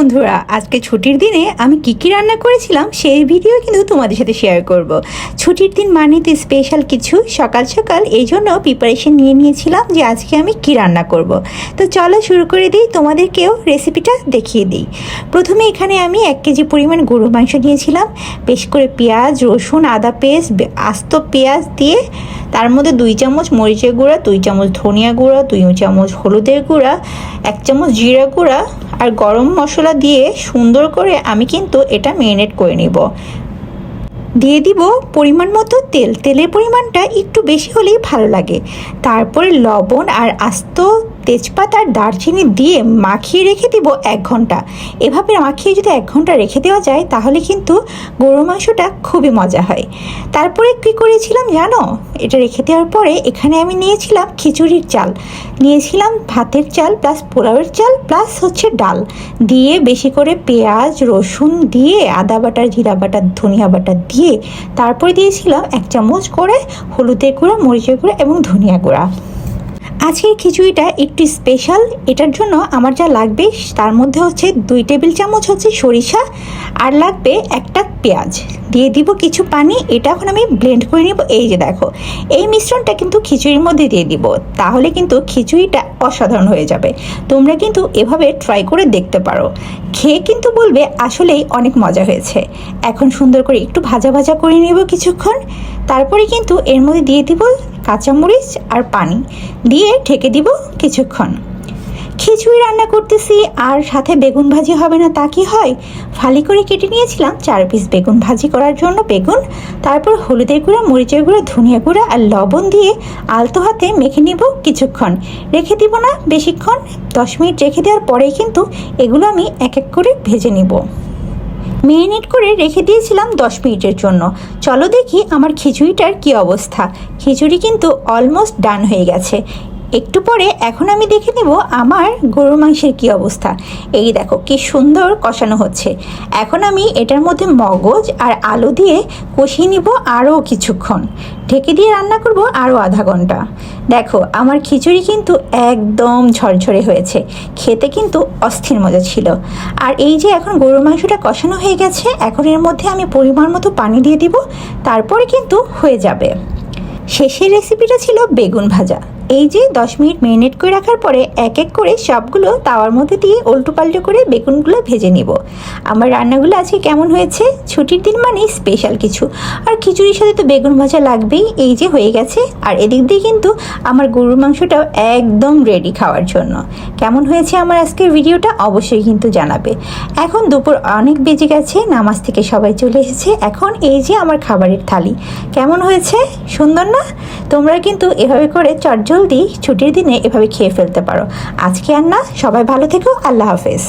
বন্ধুরা, আজকে ছুটির দিনে আমি কী কী রান্না করেছিলাম সেই ভিডিও কিন্তু তোমাদের সাথে শেয়ার করব। ছুটির দিন মানে তো স্পেশাল কিছু সকাল সকাল এই জন্য প্রিপারেশন নিয়ে নিয়েছিলাম যে আজকে আমি কি রান্না করব। তো চলো শুরু করে দিই, তোমাদেরকেও রেসিপিটা দেখিয়ে দিই। প্রথমে এখানে আমি এক কেজি পরিমাণ গরু মাংস নিয়েছিলাম। বেশ করে পেঁয়াজ, রসুন, আদা পেস্ট, আস্ত পেঁয়াজ দিয়ে তার মধ্যে দুই চামচ মরিচের গুঁড়া, দুই চামচ ধনিয়া গুঁড়া, দুই চামচ হলুদের গুঁড়া, এক চামচ জিরা গুঁড়া আর গরম মশলা দিয়ে সুন্দর করে আমি কিন্তু এটা মেরিনেট করে নিব। দিয়ে দিব পরিমাণ মতো তেল। তেলের পরিমাণটা একটু বেশি হলেই ভালো লাগে। তারপরে লবণ আর আস্ত তেজপাতা আর দারচিনি দিয়ে মাখিয়ে রেখে দিব এক ঘণ্টা। এভাবে মাখিয়ে যদি এক ঘণ্টা রেখে দেওয়া যায়, তাহলে কিন্তু গরু মাংসটা খুবই মজা হয়। তারপরে কী করেছিলাম জানো? এটা রেখে দেওয়ার পরে এখানে আমি নিয়েছিলাম খিচুড়ির চাল। নিয়েছিলাম ভাতের চাল প্লাস পোলাওয়ের চাল প্লাস হচ্ছে ডাল। দিয়ে বেশি করে পেঁয়াজ, রসুন দিয়ে আদা বাটা, জিরা বাটা, ধনিয়া বাটা দিয়ে তারপরে দিয়েছিলাম এক চামচ করে হলুদের গুঁড়া, মরিচের গুঁড়া এবং ধনিয়া গুঁড়া। আজকের খিচুড়িটা একটু স্পেশাল এটার জন্য আমার যা লাগবে, তার মধ্যে হচ্ছে দুই টেবিল চামচ হচ্ছে সরিষা আর লাগবে একটা পেঁয়াজ। দিয়ে দিব কিছু পানি, এটা এখন আমি ব্লেন্ড করে নিব। এই যে দেখো, এই মিশ্রণটা কিন্তু খিচুড়ির মধ্যে দিয়ে দিব। তাহলে কিন্তু খিচুড়িটা অসাধারণ হয়ে যাবে। তোমরা কিন্তু এভাবে ট্রাই করে দেখতে পারো। খেয়ে কিন্তু বলবে আসলেই অনেক মজা হয়েছে। এখন সুন্দর করে একটু ভাজা ভাজা করে নেব কিছুক্ষণ। তারপরে কিন্তু এর মধ্যে দিয়ে দিব কাঁচামরিচ আর পানি দিয়ে ঢেকে দিব কিছুক্ষণ। খিচুড়ি রান্না করতেছি আর সাথে বেগুন ভাজি হবে না তা কি হয়? ফালি করে কেটে নিয়েছিলাম চার পিস বেগুন ভাজি করার জন্য বেগুন, তারপর হলুদের গুঁড়া, মরিচের গুঁড়া, ধনিয়া গুঁড়া আর লবণ দিয়ে আলতো হাতে মেখে নিব কিছুক্ষণ। রেখে দিব না বেশিক্ষণ, দশ মিনিট রেখে দেওয়ার পরেই কিন্তু এগুলো আমি এক এক করে ভেজে নিব। মেরিনেট করে রেখে দিয়েছিলাম দশ মিনিটের জন্য। চলো দেখি আমার খিচুড়িটার কি অবস্থা। খিচুড়ি কিন্তু অলমোস্ট ডান হয়ে গেছে। একটু পরে এখন আমি দেখে নেব আমার গরুর মাংসের কি অবস্থা। এই দেখো, কি সুন্দর কষানো হচ্ছে। এখন আমি এটার মধ্যে মগজ আর আলু দিয়ে কষিয়ে নিব আরও কিছুক্ষণ। ঢেকে দিয়ে রান্না করব আরও আধা ঘণ্টা। দেখো, আমার খিচুড়ি কিন্তু একদম ঝরঝরে হয়েছে। খেতে কিন্তু অস্থির মজা ছিল। আর এই যে এখন গরুর মাংসটা কষানো হয়ে গেছে, এখন এর মধ্যে আমি পরিমাণ মতো পানি দিয়ে দিব, তারপরে কিন্তু হয়ে যাবে। শেষের রেসিপিটা ছিল বেগুন ভাজা। এই যে দশ মিনিট মেরিনেট করে রাখার পরে এক এক করে সবগুলো তাওয়ার মধ্যে দিয়ে উল্টো পাল্টো করে বেগুনগুলো ভেজে নিব। আমার রান্নাগুলো আজকে কেমন হয়েছে? ছুটির দিন মানে স্পেশাল কিছু। আর খিচুড়ির সাথে তো বেগুন ভাজা লাগবেই, এই যে হয়ে গেছে। আর এদিক দিয়ে কিন্তু আমার গরুর মাংসটাও একদম রেডি খাওয়ার জন্য। কেমন হয়েছে আমার আজকের ভিডিওটা অবশ্যই কিন্তু জানাবে। এখন দুপুর অনেক বেজে গেছে, নামাজ থেকে সবাই চলে এসেছে। এখন এই যে আমার খাবারের থালি। কেমন হয়েছে? সুন্দর না? তোমরা কিন্তু এভাবে করে চটজলদি ছুটির দিনে এভাবে খেয়ে ফেলতে পারো। আজকে আর না, সবাই ভালো থেকো, আল্লাহ হাফেজ।